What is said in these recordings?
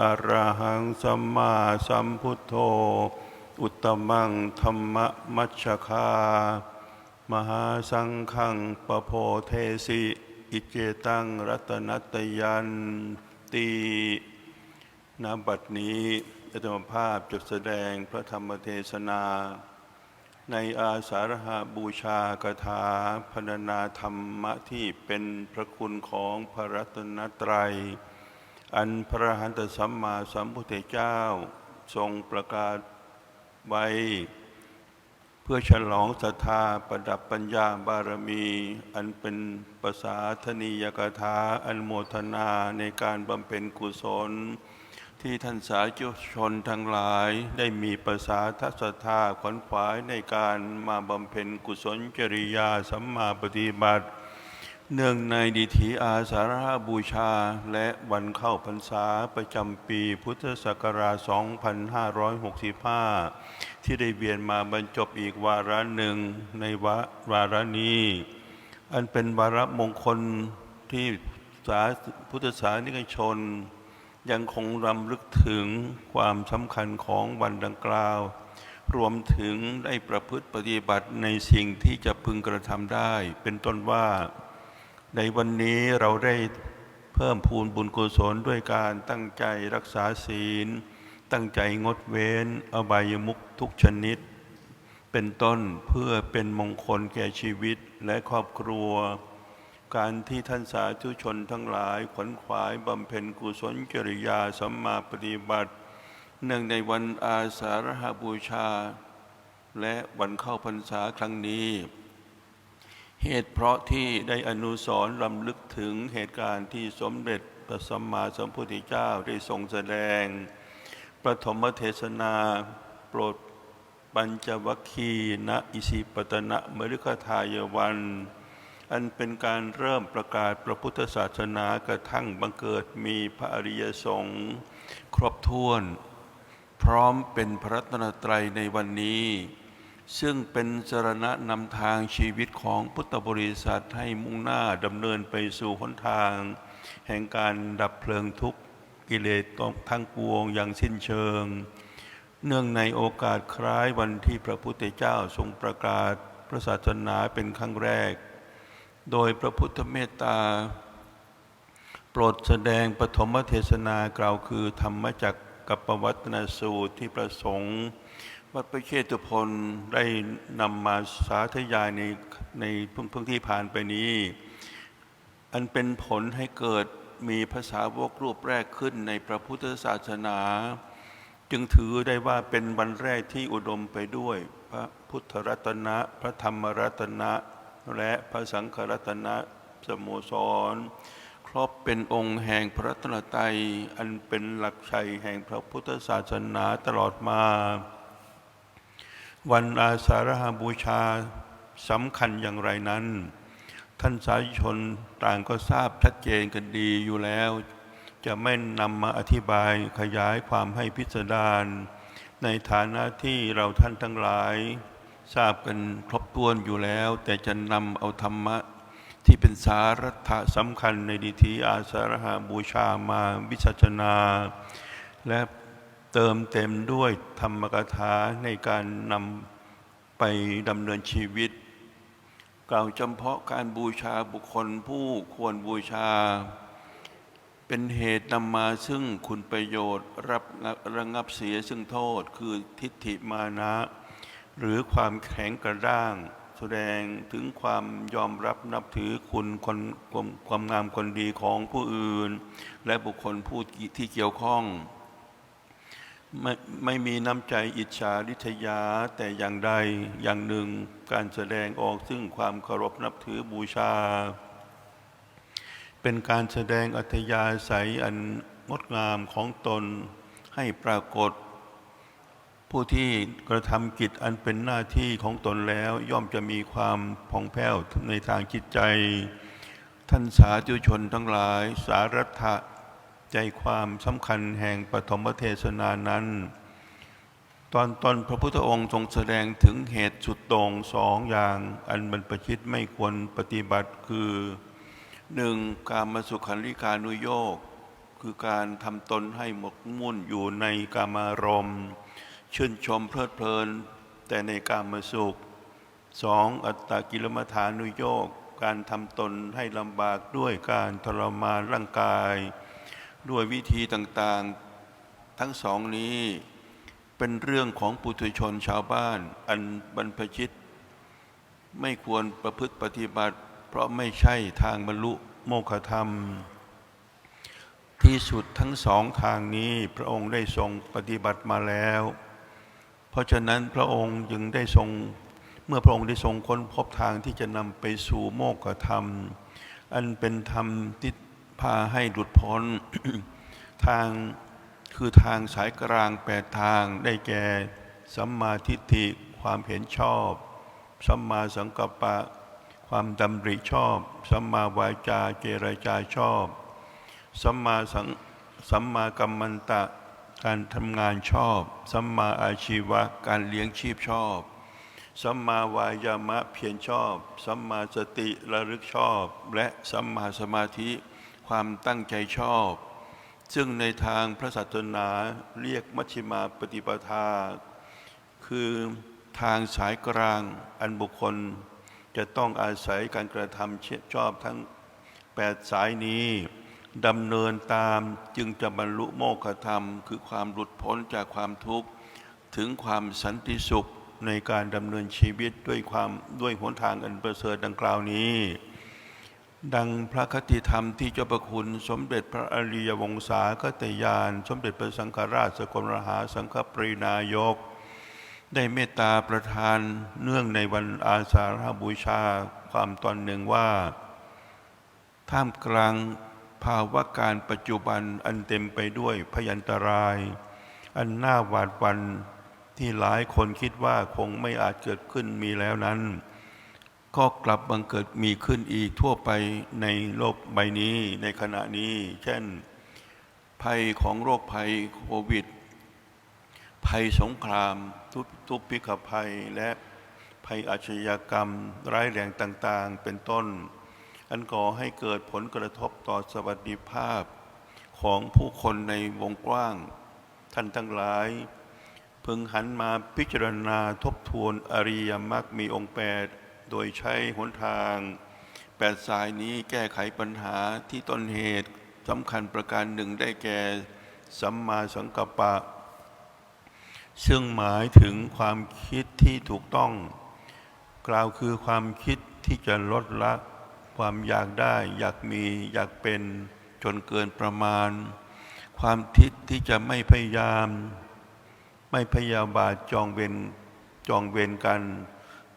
อระหังสัมมาสัมพุทโธ อุตตมังธรรมมัชคามหาสังฆังปโพเทสิ อิเจตังรัตนัตยันตีณบัดนี้อาตมภาพจดแสดงพระธรรมเทศนา ในอาสาฬหาบูชากถาพรรณนาธรรมะที่เป็นพระคุณของพระรัตนตรัย อันพระหันตสัมมาสัมพุทธเจ้าทรงประกาศไว้ เพื่อฉลองศรัทธาประดับปัญญาบารมี อันเป็นภาษาธนียกถาอันโมทนาในการบำเพ็ญกุศล ที่ท่านสาธุชนทั้งหลายได้มีภาษาทัศธาขวนขวายในการมาบำเพ็ญกุศลจริยาสัมมาปฏิบัติ เนื่องในดิถีอาสาฬหบูชาและวันเข้าพรรษาประจำปีพุทธศักราช 2565 ที่ได้เวียนมาบรรจบอีกวาระหนึ่งในวาวาระนี้ อันเป็นวาระมงคลที่สาพุทธศาสนิกชน ยังคงรำลึกถึงความสำคัญของวันดังกล่าว รวมถึงได้ประพฤติปฏิบัติในสิ่งที่จะพึงกระทำได้ เป็นต้นว่า ในวันนี้เราได้เพิ่มพูนบุญกุศลด้วยการตั้งใจรักษาศีล ตั้งใจงดเว้น อบายมุขทุกชนิด เป็นต้นเพื่อเป็นมงคลแก่ชีวิตและครอบครัว การที่ท่านสาธุชนทั้งหลายขวนขวายบำเพ็ญกุศลจริยาสัมมาปฏิบัติ เนื่องในวันอาสาฬหบูชา และวันเข้าพรรษาครั้งนี้ เหตุเพราะที่ได้อนุสรลำลึกถึงเหตุการณ์ที่สมเด็จพระสัมมาสัมพุทธเจ้าได้ทรงแสดง ประถมเทศนาโปรดปัญจวัคคีย์ณอิสิปตนะมฤคทายวัน อันเป็นการเริ่มประกาศพระพุทธศาสนากระทั่งบังเกิดมีพระอริยสงฆ์ครบถ้วน พร้อมเป็นพระตนตรัยในวันนี้ ซึ่งเป็นสรณะนำทางชีวิตของพุทธบริษัทให้มุ่งหน้าดำเนินไปสู่หนทาง แห่งการดับเพลิงทุกข์กิเลสทั้งปวงอย่างสิ้นเชิง เนื่องในโอกาสคล้ายวันที่พระพุทธเจ้าทรงประกาศพระศาสนาเป็นครั้งแรก โดยพระพุทธเมตตา โปรดแสดงปฐมเทศนากล่าวคือธรรมจักร กับประวัตนสูตรที่ประสงค์ วัดพระเชตุพนได้นำมาสาธยายในในพิ่งเพิ่งที่ผ่านไปนี้ อันเป็นผลให้เกิดมีภาษาวกรูปแรกขึ้นในพระพุทธศาสนา จึงถือได้ว่าเป็นวันแรกที่อุดมไปด้วย พระพุทธรัตนะ พระธรรมรัตนะ และพระสังฆรัตนะสโมสร ครอบเป็นองค์แห่งพระตนตรัยอันเป็นหลักชัยแห่งพระพุทธศาสนาตลอดมา วันอาสาฬหบูชาสำคัญอย่างไรนั้น ท่านสาธุชนต่างก็ทราบชัดเจนกันดีอยู่แล้ว จะไม่นำมาอธิบายขยายความให้พิสดารในฐานะที่เราท่านทั้งหลาย ทราบกันครบถ้วนอยู่แล้ว แต่จะนำเอาธรรมะ ที่เป็นสาระสำคัญในดิถีอาสาฬหาบูชามาวิจัชนา และเติมเต็มด้วยธรรมกถาในการนำไปดำเนินชีวิต กล่าวจำเพาะการบูชาบุคคลผู้ควรบูชา เป็นเหตุนำมาซึ่งคุณประโยชน์รับระงับเสียซึ่งโทษคือทิฏฐิมานะ หรือความแข็งกระด้าง แสดงถึงความยอมรับนับถือคุณคนความความงามคนดีของผู้อื่น และบุคคลผู้ที่เกี่ยวข้อง ไม่ไม่มีน้ำใจอิจฉาริษยาแต่อย่างใดอย่างหนึ่งการแสดงออกซึ่งความเคารพนับถือบูชา เป็นการแสดงอัธยาศัยอันงดงามของตนให้ปรากฏ ผู้ที่กระทำกิจอันเป็นหน้าที่ของตนแล้ว ย่อมจะมีความผ่องแผ้วในทางจิตใจ ท่านสาธุชนทั้งหลาย สารัตะใจความสำคัญแห่งปฐมเทศนานั้น ตอนตอนพระพุทธองค์ทรงแสดงถึงเหตุสุดโต่งสองอย่างอันบรรพชิตไม่ควรปฏิบัติคือหนึ่งการมาสุขันลิกานุโยก คือการทำตนให้หมกมุ่นอยู่ในกามารมณ์ ชื่นชมเพลิดเพลิน แต่ในกามสุขสองอัตตกิลมัฐานุโยกการทำตนให้ลำบากด้วยการทรมานร่างกาย ด้วยวิธีต่างๆ ทั้งสองนี้เป็นเรื่องของปุถุชนชาวบ้าน อันบรรพชิต ไม่ควรประพฤติปฏิบัติ เพราะไม่ใช่ทางบรรลุโมฆะธรรม ที่สุดทั้งสองทางนี้พระองค์ได้ทรงปฏิบัติมาแล้ว เพราะฉะนั้นพระองค์จึงได้ทรงเมื่อพระองค์ได้ทรงค้นพบทางที่จะนำไปสู่โมกขธรรม อันเป็นธรรมที่พาให้หลุดพ้นทางคือทางสายกลางแปดทางได้แก่สัมมาทิฏฐิความเห็นชอบสัมมาสังกัปปะ ความดำริชอบสัมมาวาจาเจรจาชอบสัมมาสังสัมมากัมมันตะ การทำงานชอบ สัมมาอาชีวะ การเลี้ยงชีพชอบ สัมมาวายามะเพียรชอบ สัมมาสติระลึกชอบ และสัมมาสมาธิความตั้งใจชอบ ซึ่งในทางพระศาสนาเรียกมัชฌิมาปฏิปทา คือทางสายกลางอันบุคคล จะต้องอาศัยการกระทำชอบทั้ง 8 สายนี้ ดำเนินตามจึงจะบรรลุโมฆะธรรม คือความหลุดพ้นจากความทุกข์ ถึงความสันติสุขในการดำเนินชีวิตด้วยความด้วยหนทางอันประเสริฐดังกล่าวนี้ ดังพระคติธรรมที่เจ้าประคุณสมเด็จพระอริยวงศาคตยาน สมเด็จพระสังฆราชสกลมหาสังฆปรินายก ได้เมตตาประทานเนื่องในวันอาสาฬหบูชาความตอนหนึ่งว่า ท่ามกลาง ภาวะการปัจจุบันอันเต็มไปด้วยพยันตราย อันน่าหวาดหวันที่หลายคนคิดว่าคงไม่อาจเกิดขึ้นมีแล้วนั้น ก็กลับบังเกิดมีขึ้นอีกทั่วไปในโลกใบนี้ในขณะนี้ เช่น ภัยของโรคภัยโควิด ภัยสงครามทุทุพพิกภัยและภัยอาชญากรรมร้ายแรงต่าง ๆ เป็นต้น อันก่อให้เกิดผลกระทบต่อสวัสดิภาพของผู้คนในวงกว้าง ท่านทั้งหลาย พึงหันมาพิจารณาทบทวนอริยมรรคมีองค์แปดโดยใช้หนทางแปดสายนี้แก้ไขปัญหาที่ต้นเหตุสำคัญประการหนึ่งได้แก่สัมมาสังกัปปะ ซึ่งหมายถึงความคิดที่ถูกต้อง กล่าวคือความคิดที่จะลดละ ความอยากได้ อยากมีอยากเป็นจนเกินประมาณ ความทิศที่จะไม่พยายาม ไม่พยาบาทจองเวรจองเวรกัน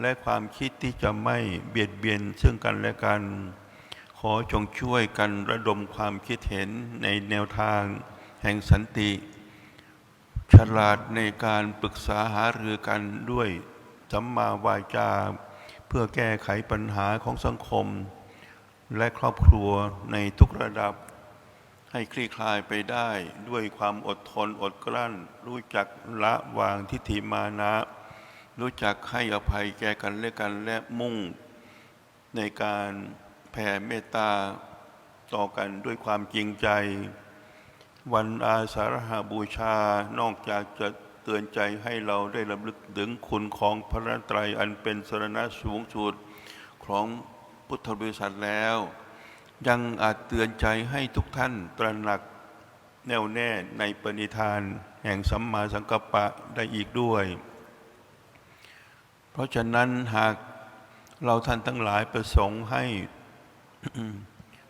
และความคิดที่จะไม่เบียดเบียนซึ่งกันและกัน ขอจงช่วยกันระดมความคิดเห็นในแนวทางแห่งสันติ ฉลาดในการปรึกษาหารือกันด้วยสัมมาวาจา เพื่อแก้ไขปัญหาของสังคม และครอบครัวในทุกระดับ ให้คลี่คลายไปได้ด้วยความอดทนอดกลั้น รู้จักละวางทิฏฐิมานะ รู้จักให้อภัยแก่กันและกันและมุ่ง ในการแผ่เมตตาต่อกันด้วยความจริงใจ วันอาสาฬหบูชานอกจากจะเตือนใจให้เราได้ระลึกถึงคุณของพระรัตนตรัยอันเป็นสรณะสูงสุดของ พุทธบริษัทแล้ว ยังอาจเตือนใจให้ทุกท่านตระหนักแน่วแน่ในปณิธานแห่งสัมมาสังกัปปะได้อีกด้วย เพราะฉะนั้นหากเราท่านทั้งหลายประสงค์ให้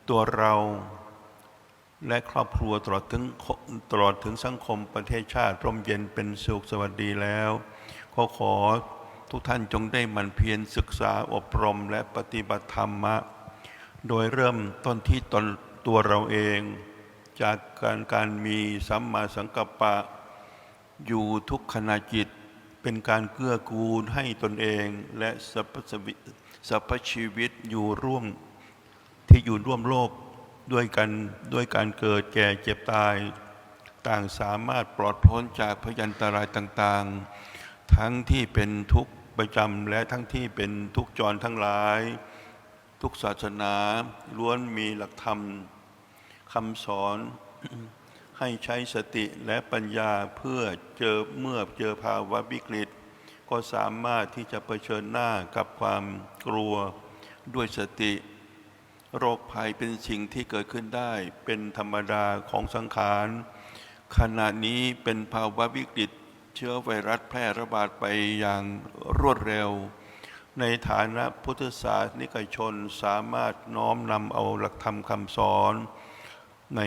ตัวเราและครอบครัวตลอดถึงตลอดถึงสังคมประเทศชาติร่มเย็นเป็นสุขสวัสดีแล้วก็ขอ ทุกท่านจงได้มันเพียรศึกษาอบรมและปฏิบัติธรรมะ โดยเริ่มต้นที่ตนตัวเราเอง จากการการมีสัมมาสังกัปปะ อยู่ทุกขณะจิต เป็นการเกื้อกูลให้ตนเองและสรรพสวิสรรพชีวิตอยู่ร่วมที่อยู่ร่วมโลกด้วยกันด้วยการเกิดแก่เจ็บตาย ต่างสามารถปลอดพ้นจากพยันตรายต่าง ๆ ทั้งที่เป็นทุกข์ ประจำและทั้งที่เป็นทุกจรทั้งหลาย ทุกศาสนาล้วนมีหลักธรรมคำสอนให้ใช้สติและปัญญาเพื่อเจอเมื่อเจอภาวะวิกฤต ก็สามารถที่จะเผชิญหน้ากับความกลัวด้วยสติ โรคภัยเป็นสิ่งที่เกิดขึ้นได้ เป็นธรรมดาของสังขาร ขณะนี้เป็นภาวะวิกฤต เชื้อไวรัสแพร่ระบาดไปอย่างรวดเร็ว ในฐานะพุทธศาสนิกชนสามารถน้อมนำเอาหลักธรรมคำสอนใน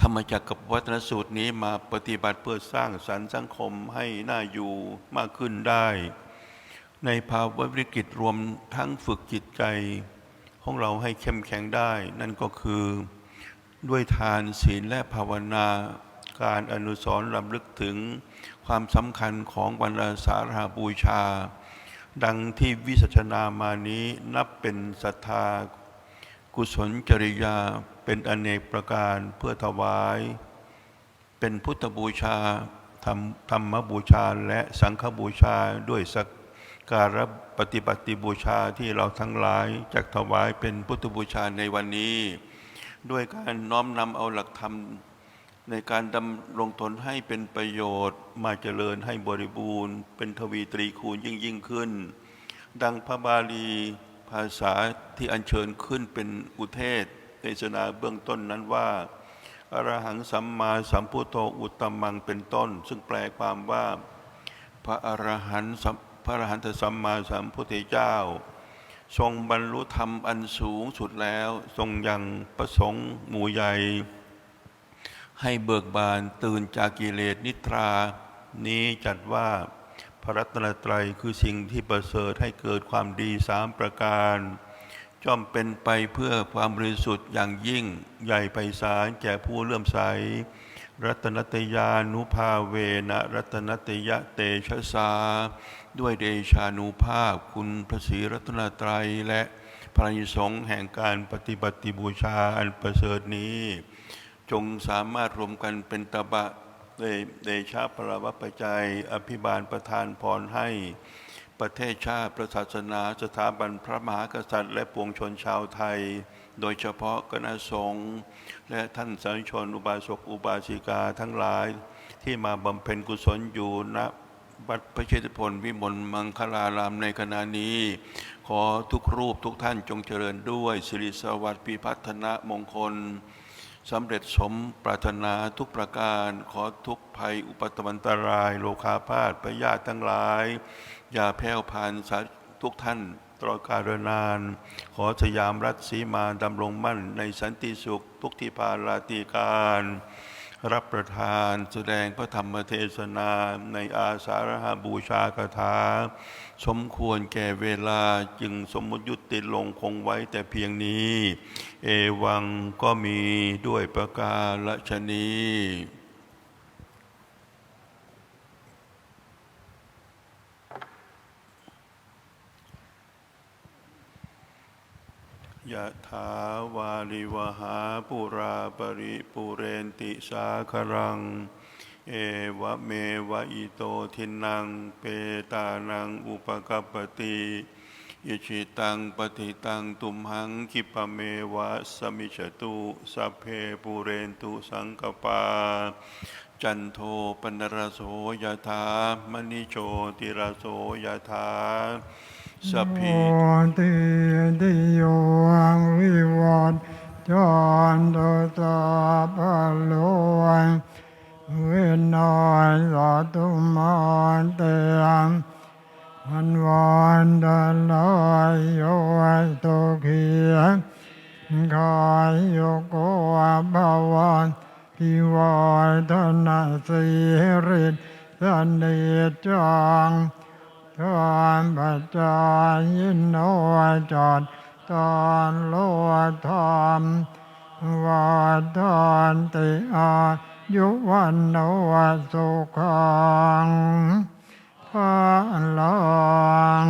ธรรมจักรกับวัฒนสูตรนี้มาปฏิบัติเพื่อสร้างสรรค์สังคมให้น่าอยู่มากขึ้นได้ ในภาวะวิกฤตรวมทั้งฝึกจิตใจ ของเราให้เข้มแข็งได้ นั่นก็คือด้วยทานศีลและภาวนา การอนุสรณ์ลำลึกถึงความสำคัญของวันอาสาฬหบูชา ดังที่วิสัชนามานี้นับเป็นศรัทธา กุศลจริยาเป็นอเนกประการเพื่อถวาย เป็นพุทธบูชาธรรมธรรมบูชาและสังฆบูชาด้วยสักการะปฏิบัติบูชาที่เราทั้งหลายจักถวายเป็นพุทธบูชาในวันนี้ ด้วยการน้อมนำเอาหลักธรรม ในการดำรงตนให้เป็นประโยชน์มาเจริญให้บริบูรณ์ เป็นทวีตรีคูณยิ่งยิ่งขึ้น ดังพระบาลีภาษาที่อัญเชิญขึ้นเป็นอุเทศเทศนาเบื้องต้นนั้นว่าอรหังสัมมาสัมพุทโธอุตตมังเป็นต้น ซึ่งแปลความว่า พระอรหันต์พระอรหันตสัมมาสัมพุทธเจ้า ทรงบรรลุธรรมอันสูงสุดแล้ว ทรงยังประสงค์หมู่ใหญ่ ให้เบิกบานตื่นจากกิเลสนิทรา นี้จัดว่าพระรัตนตรัยคือสิ่งที่ประเสริฐให้เกิดความดีสามประการย่อมเป็นไปเพื่อความบริสุทธิ์อย่างยิ่งใหญ่ไพศาลแก่ผู้เลื่อมใส รัตนตยานุภาเวนะรัตนตยะเตชะสา ด้วยเดชานุภาพคุณพระศรีรัตนตรัยและพระนิสงฆ์แห่งการปฏิบัติบูชาอันประเสริฐนี้ จงสามารถรวมกันเป็นตบะเดชาพระวัปปัจจัย อภิบาลประทานพรให้ ประเทศชาติประศาสนาสถาบันพระมหากษัตริย์ และปวงชนชาวไทย โดยเฉพาะคณะสงฆ์และท่านสาธุชนอุบาสกอุบาสิกาทั้งหลาย ที่มาบำเพ็ญกุศลอยู่ณวัดพระเชตุพนวิมลมังคลารามในขณะนี้ ขอทุกรูปทุกท่านจงเจริญด้วยสิริสวัสดิ์พิพัฒนมงคล สำเร็จสมปรารถนาทุกประการขอทุกภัยอุปตมันตราย โลคาพาธพยาธิทั้งหลาย อย่าแผ่วพานสาทุกท่านตลอดกาลนาน ขอสยามรัฐสีมาดำรงมั่นในสันติสุขทุกที่พาลาตีการ รับประทานแสดงพระธรรมเทศนาในอาสาฬหบูชากถา สมควรแก่เวลาจึงสมมุติยุติลงคงไว้แต่เพียงนี้ เอวังก็มีด้วยประกาศชนี ยะถาวาริวหาปุราปริปุเรนติสาครัง เอวะเมวะอิโตทินัง เปตานังอุปกัปติอิชิตังปฏิตังตุมหังคิปะเมวะสมิจตุสัพเพปุเรนตุสังกปา จันโทปนรโสยถามณิโชติรโสยถา สัพพิติติโยังวิวัตจันโตตาปโลยเวนนอยสัตุมาเตียงวันวันดลายโยโตเขียกายโยโกอาภาวันกิวายธนาสีริสันเดจัง ทานปัจจายินโนจอดตอนโลธรรมวาทานติอายุวันโนสุขังพาลัง